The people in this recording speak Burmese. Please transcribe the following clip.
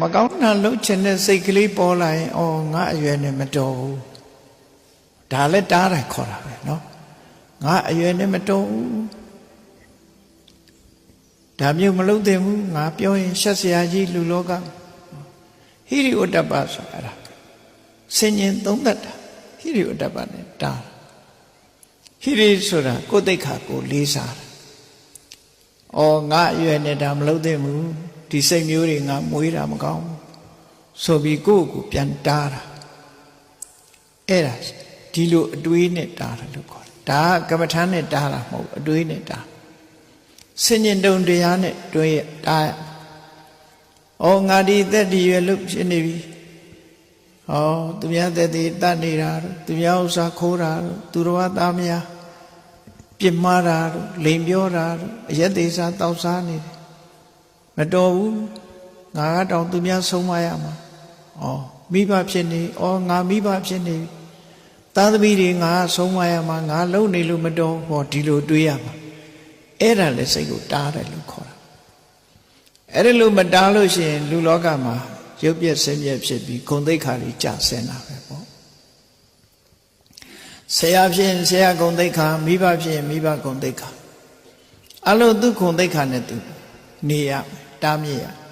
မကောင်းတာလှုပ်ချင်တဲ့စိတ်ကလေးပေါ်လာရင်အော်ငါအရွယ်နဲ့မတော်ဘူးဒါလည်းတားတယ်ခေါ်တာပဲเนาะငါအရွယ်နဲ့မတော်ဘူးဒါမျိုးမလုပ်သင့်ဘူးငါပြောရင်ရှက်စရာကြီးလူလောကဟိရိဥတ္တပဆိုအဲ့ဒါစင်ញင်သုံးသက်တာဟိရိဥတ္တပနဲ့တားဟိရိဆိုတာကိုယ်တိတ်ခါကိုလေးစားတာအော်ငါအရွယ်နဲ့ဒါမလုပ်သင့်ဘူး ဒီစိတ်မျိုးတွေငါမွေးတာမကောင်းဘူးဆိုပြီးကိုယ့်ကိုယ်ပြန်တားတာအဲ့ဒါဒီလိုအတွေးနဲ့တားတယ်လို့ခေါ်တယ်ဒါကကမ္မထမ်းနဲ့တားတာမဟုတ်ဘူးအတွေးနဲ့တားစင်ញင်တုံတရားနဲ့တွဲရတားရဩငါဒီသက်ဒီရွယ်လို့ဖြစ်နေပြီဩသူများသက်ဒီတတ်နေတာတို့သူများဥစ္စာခိုးတာတို့သူတော်ဘာသားများပြစ်မှားတာတို့လိန်ပြောတာတို့အယက်သေးစားတောက်စားနေတယ် မတော်ဘူးငါကတောင်သူများဆုံးမရမှာဩမိဘဖြစ်နေဩငါမိဘဖြစ်နေပြီသားသမီးတွေငါဆုံးမရမှာငါလုံနေလို့မတော်ဟောဒီလိုတွေးရမှာအဲ့ဒါလည်းစိတ်ကိုတားတယ်လို့ခေါ်တာအဲ့ဒါလို့မတားလို့ရှိရင် လူလောကမှာရုပ်ပြက်ဆင်းပြက်ဖြစ်ပြီးဂုံသိက္ခာတွေကျဆင်းတာပဲပေါ့ဆရာဖြစ်ရင်ဆရာဂုံသိက္ခာမိဘဖြစ်ရင်မိဘဂုံသိက္ခာအလုံးသူဂုံသိက္ခာနဲ့သူနေရ 大米啊！